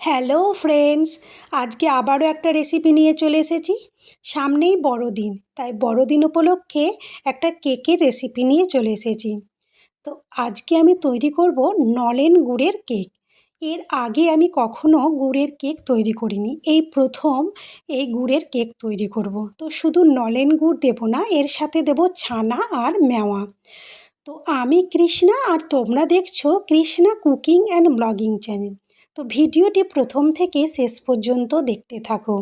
Hello friends, আজকে আবারও একটা রেসিপি নিয়ে চলে এসেছি। সামনেই বড়দিন, তাই বড়দিন উপলক্ষে একটা কেকের রেসিপি নিয়ে চলে এসেছি। তো আজকে আমি তৈরি করব নলেন গুড়ের কেক। এর আগে আমি কখনো গুড়ের কেক তৈরি করিনি, এই প্রথম এই গুড়ের কেক তৈরি করব। তো শুধু নলেন গুড় দেবো না, এর সাথে দেবো ছানা আর মেওয়া। তো আমি কৃষ্ণা আর তোমরা দেখছ Krishna cooking and blogging channel. তো ভিডিওটি প্রথম থেকে শেষ পর্যন্ত দেখতে থাকো।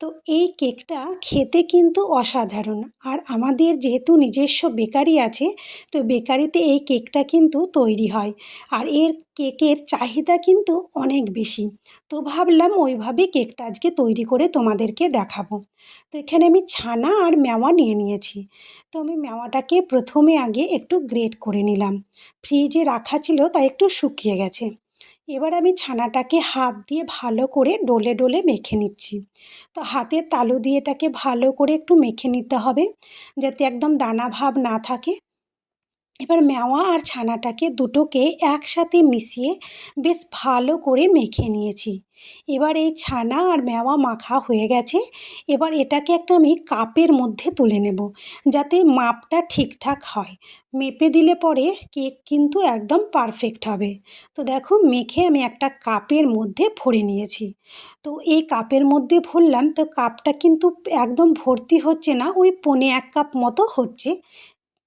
তো এই কেকটা খেতে কিন্তু অসাধারণ। আর আমাদের যেহেতু নিজস্ব বেকারি আছে, তো বেকারিতে এই কেকটা কিন্তু তৈরি হয়। আর এর কেকের চাহিদা কিন্তু অনেক বেশি। তো ভাবলাম ওইভাবে কেকটা আজকে তৈরি করে তোমাদেরকে দেখাবো। তো এখানে আমি ছানা আর মেওয়া নিয়ে নিয়েছি। তো আমি মেওয়াটাকে প্রথমে আগে একটু গ্রেট করে নিলাম। ফ্রিজে রাখা ছিল, তাই একটু শুকিয়ে গেছে। এবার আমি ছানাটাকে হাত দিয়ে ভালো করে ডলে ডলে মেখে নিচ্ছি। তো হাতের তালু দিয়ে এটাকে ভালো করে একটু মেখে নিতে হবে, যাতে একদম দানা ভাব না থাকে। এবার মেওয়া আর ছানাটাকে দুটোকে একসাথে মিশিয়ে বেশ ভালো করে মেখে নিয়েছি। এবার এই ছানা আর মেওয়া মাখা হয়ে গেছে। এবার এটাকে একটা আমি কাপের মধ্যে তুলে নেব যাতে মাপটা ঠিকঠাক হয়। মেপে দিলে পরে কেক কিন্তু একদম পারফেক্ট হবে। তো দেখো, মেখে আমি একটা কাপের মধ্যে ভরে নিয়েছি। তো এই কাপের মধ্যে ভরলাম তো কাপটা কিন্তু একদম ভর্তি হচ্ছে না, ওই পনে এক কাপ মতো হচ্ছে।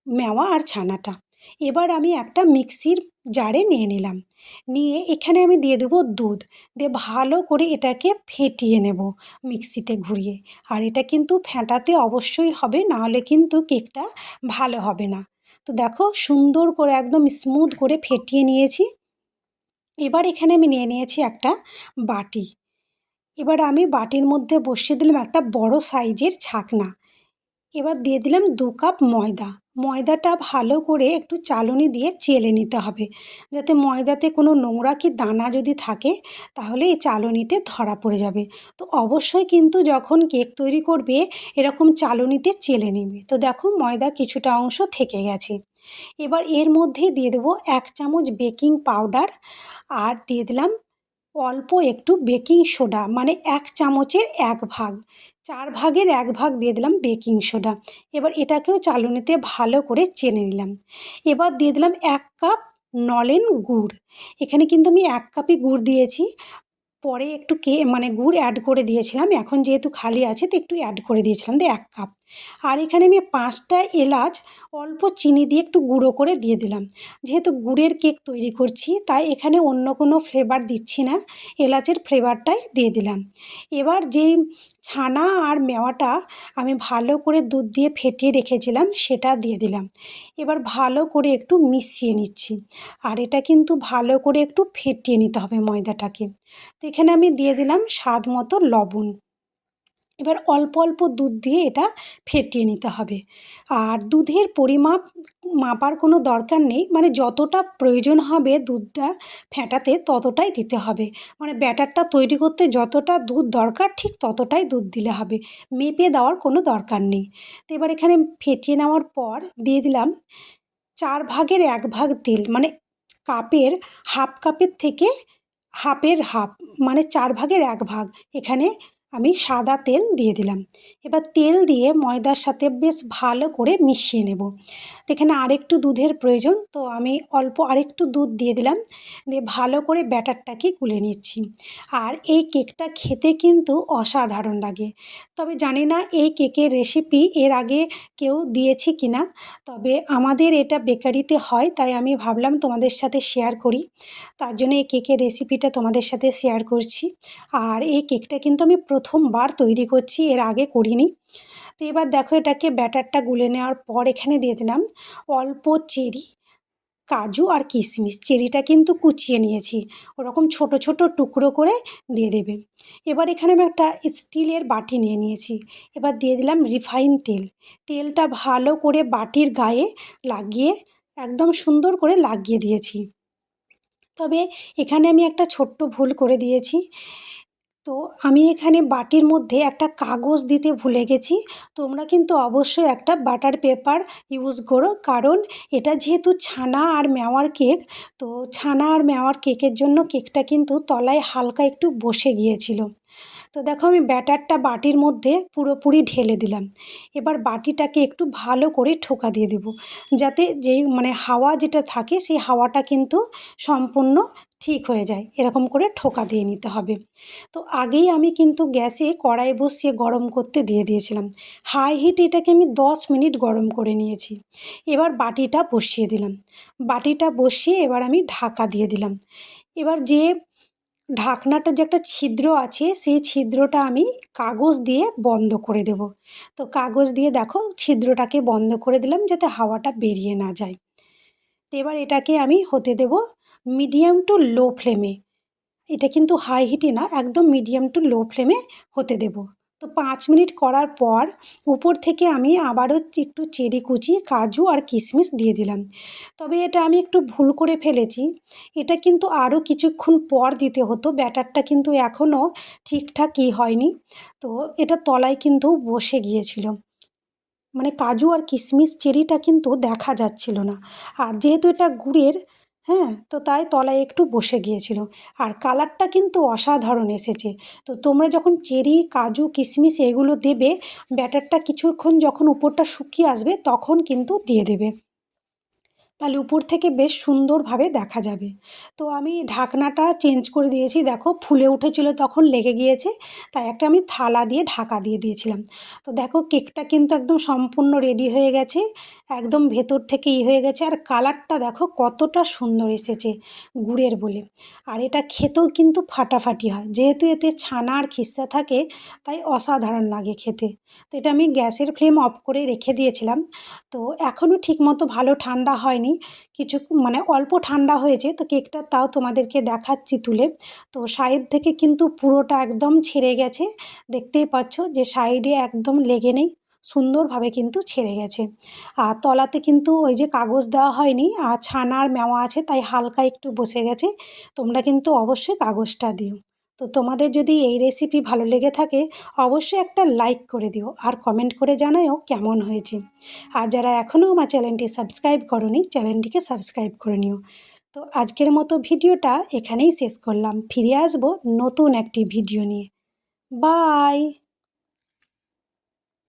মেওয়া আর ছানাটা। এবার আমি একটা মিক্সির জারে নিয়ে নিলাম। নিয়ে এখানে আমি দিয়ে দেবো দুধ। দিয়ে ভালো করে এটাকে ফেটিয়ে নেব মিক্সিতে ঘুরিয়ে। আর এটা কিন্তু ফেটাতে অবশ্যই হবে, নাহলে কিন্তু কেকটা ভালো হবে না। তো দেখো, সুন্দর করে একদম স্মুথ করে ফেটিয়ে নিয়েছি। এবার এখানে আমি নিয়ে নিয়েছি একটা বাটি। এবার আমি বাটির মধ্যে বসিয়ে দিলাম একটা বড় সাইজের ছাকনা। এবার দিয়ে দিলাম দু কাপ ময়দা। ময়দাটা ভালো করে একটু চালনি দিয়ে চেলে নিতে হবে। যাতে ময়দাতে কোনো নোংরা কি দানা যদি থাকে, তাহলে এই চালনিতে ধরা পড়ে যাবে। তো অবশ্যই কিন্তু যখন কেক তৈরি করবে, এরকম চালনিতে চেলে নেবে। তো দেখো ময়দা কিছুটা অংশ থেকে গেছে। এবার এর মধ্যে দিয়ে দেবো এক চামচ বেকিং পাউডার। আর দিয়ে দিলাম অল্প একটু বেকিং সোডা মানে এক চামচের এক ভাগ। চার ভাগের এক ভাগ দিয়ে দিলাম বেকিং সোডা। এবার এটাকেও চালনিতে ভালো করে চেনে নিলাম। এবার দিয়ে দিলাম এক কাপ নলেন গুড়। এখানে কিন্তু আমি এক কাপই গুড় দিয়েছি। পরে একটু কে মানে গুড় অ্যাড করে দিয়েছিলাম। এখন যেহেতু খালি আছে, তো একটু অ্যাড করে দিয়েছিলাম। দিয়ে এক কাপ। আর এখানে আমি পাঁচটা এলাচ অল্প চিনি দিয়ে একটু গুঁড়ো করে দিয়ে দিলাম। যেহেতু গুড়ের কেক তৈরি করছি, তাই এখানে অন্য কোনো ফ্লেভার দিচ্ছি না। এলাচের ফ্লেভারটাই দিয়ে দিলাম। এবার যেই ছানা আর মেওয়াটা আমি ভালো করে দুধ দিয়ে ফেটিয়ে রেখেছিলাম, সেটা দিয়ে দিলাম। এবার ভালো করে একটু মিশিয়ে নিচ্ছি। আর এটা কিন্তু ভালো করে একটু ফেটিয়ে নিতে হবে ময়দাটাকে। তো এখানে আমি দিয়ে দিলাম স্বাদ মতো লবণ। এবার অল্প অল্প দুধ দিয়ে এটা ফেটিয়ে নিতে হবে। আর দুধের পরিমাপ মাপার কোনো দরকার নেই মানে যতটা প্রয়োজন হবে দুধটা ফেটাতে ততটাই দিতে হবে। মানে ব্যাটারটা তৈরি করতে যতটা দুধ দরকার ঠিক ততটাই দুধ দিলে হবে, মেপে দেওয়ার কোনো দরকার নেই। তো এবার এখানে ফেটিয়ে নেওয়ার পর দিয়ে দিলাম চার ভাগের এক ভাগ তেল মানে কাপের হাফ কাপের থেকে হাফের হাফ মানে চার ভাগের এক ভাগ। এখানে আমি সাদা তেল দিয়ে দিলাম। এবার তেল দিয়ে ময়দার সাথে বেশ ভালো করে মিশিয়ে নেব। এখানে আরেকটু দুধের প্রয়োজন, তো আমি অল্প আরেকটু দুধ দিয়ে দিলাম। দিয়ে ভালো করে ব্যাটারটাকে গুলে নিচ্ছি। আর এই কেকটা খেতে কিন্তু অসাধারণ লাগে। তবে জানি না এই কেকের রেসিপি এর আগে কেউ দিয়েছি কি না, তবে আমাদের এটা বেকারিতে হয়, তাই আমি ভাবলাম তোমাদের সাথে শেয়ার করি। তার জন্য এই কেকের রেসিপিটা তোমাদের সাথে শেয়ার করছি। আর এই কেকটা কিন্তু আমি প্রথমবার তৈরি করছি, এর আগে করিনি। তো এবার দেখো এটাকে ব্যাটারটা গুলে নেওয়ার পর এখানে দিয়ে দিলাম অল্প চেরি, কাজু আর কিশমিশ। চেরিটা কিন্তু কুচিয়ে নিয়েছি, ওরকম ছোট ছোট টুকরো করে দিয়ে দেবে। এবার এখানে আমি একটা স্টিলের বাটি নিয়ে নিয়েছি, এবার দিয়ে দিলাম রিফাইন তেল। তেলটা ভালো করে বাটির গায়ে লাগিয়ে, একদম সুন্দর করে লাগিয়ে দিয়েছি। তবে এখানে আমি একটা ছোট্ট ভুল করে দিয়েছি তো আমি এখানে বাটির মধ্যে একটা কাগজ দিতে ভুলে গেছি। তোমরা কিন্তু অবশ্যই একটা বাটার পেপার ইউজ করো। কারণ এটা যেহেতু ছানা আর মেওয়ার কেক, তো ছানা আর মেওয়ার কেকের জন্য কেকটা কিন্তু তলায় হালকা একটু বসে গিয়েছিল। তো দেখো আমি ব্যাটারটা বাটির মধ্যে পুরোপুরি ঢেলে দিলাম। এবার বাটিটাকে একটু ভালো করে ঠোকা দিয়ে দেব। যাতে যেই মানে হাওয়া যেটা থাকে, সেই হাওয়াটা কিন্তু সম্পূর্ণ ঠিক হয়ে যায়। এরকম করে ঠোকা দিয়ে নিতে হবে। তো আগেই আমি কিন্তু গ্যাসে কড়াই বসিয়ে গরম করতে দিয়ে দিয়েছিলাম। হাই হিট এটাকে আমি দশ মিনিট গরম করে নিয়েছি। এবার বাটিটা বসিয়ে দিলাম। বাটিটা বসিয়ে এবার আমি ঢাকা দিয়ে দিলাম। এবার যে ঢাকনাটা যে একটা ছিদ্র আছে, সেই ছিদ্রটা আমি কাগজ দিয়ে বন্ধ করে দেব। তো কাগজ দিয়ে দেখো ছিদ্রটাকে বন্ধ করে দিলাম যাতে হাওয়াটা বেরিয়ে না যায়। তো এবার এটাকে আমি হতে দেব মিডিয়াম টু লো ফ্লেমে এটা কিন্তু হাই হিটে না, একদম মিডিয়াম টু লো ফ্লেমে হতে দেব। তো পাঁচ মিনিট করার পর উপর থেকে আমি আবারও একটু চেরি কুচি, কাজু আর কিশমিশ দিয়ে দিলাম। তবে এটা আমি একটু ভুল করে ফেলেছি। এটা কিন্তু আরও কিছুক্ষণ পর দিতে হতো, ব্যাটারটা কিন্তু এখনও ঠিকঠাকই হয়নি। তো এটা তলায় কিন্তু বসে গিয়েছিল। মানে কাজু আর কিশমিশ চেরিটা কিন্তু দেখা যাচ্ছিল না। আর যেহেতু এটা গুড়ের হ্যাঁ তো তাই তলায় একটু বসে গিয়েছিল। আর কালারটা কিন্তু অসাধারণ এসেছে। তো তোমরা যখন চেরি, কাজু, কিশমিশ এগুলো দেবে, ব্যাটারটা কিছুক্ষণ যখন উপরটা শুকিয়ে আসবে, তখন কিন্তু দিয়ে দেবে। তাহলে উপর থেকে বেশ সুন্দরভাবে দেখা যাবে। তো আমি ঢাকনাটা চেঞ্জ করে দিয়েছি। দেখো, ফুলে উঠেছিল তখন লেগে গিয়েছে। তাই একটা আমি থালা দিয়ে ঢাকা দিয়ে দিয়েছিলাম। তো দেখো, কেকটা কিন্তু একদম সম্পূর্ণ রেডি হয়ে গেছে। একদম ভেতর থেকে ই হয়ে গেছে। আর কালারটা দেখো, কতটা সুন্দর এসেছে গুড়ের বলে। আর এটা খেতেও কিন্তু ফাটাফাটি হয়। যেহেতু এতে ছানা আর খিস্সা থাকে, তাই অসাধারণ লাগে খেতে। তো এটা আমি গ্যাসের ফ্লেম অফ করে রেখে দিয়েছিলাম। তো এখনও ঠিকমতো ভালো ঠান্ডা হয়নি। কিছু মানে অল্প ঠান্ডা হয়েছে, তো কেকটা তাও তোমাদেরকে দেখাচ্ছি তুলে। তো সাইড থেকে কিন্তু পুরোটা একদম ছেড়ে গেছে। দেখতেই পাচ্ছ যে সাইডে একদম লেগে নেই, সুন্দরভাবে কিন্তু ছেড়ে গেছে। আর তলাতে কিন্তু ওই যে কাগজ দেওয়া হয়নি, আর ছানার মেওয়া আছে, তাই হালকা একটু বসে গেছে। তোমরা কিন্তু অবশ্যই কাগজটা দিও। তো তোমাদের যদি এই রেসিপি ভালো লেগে থাকে, অবশ্যই একটা লাইক করে দিও আর কমেন্ট করে জানাও কেমন হয়েছে। আর যারা এখনও আমার চ্যানেলটি সাবস্ক্রাইব করনি চ্যানেলটিকে সাবস্ক্রাইব করে নিও। তো আজকের মতো ভিডিওটা এখানেই শেষ করলাম। ফিরে আসব নতুন একটি ভিডিও নিয়ে। বাই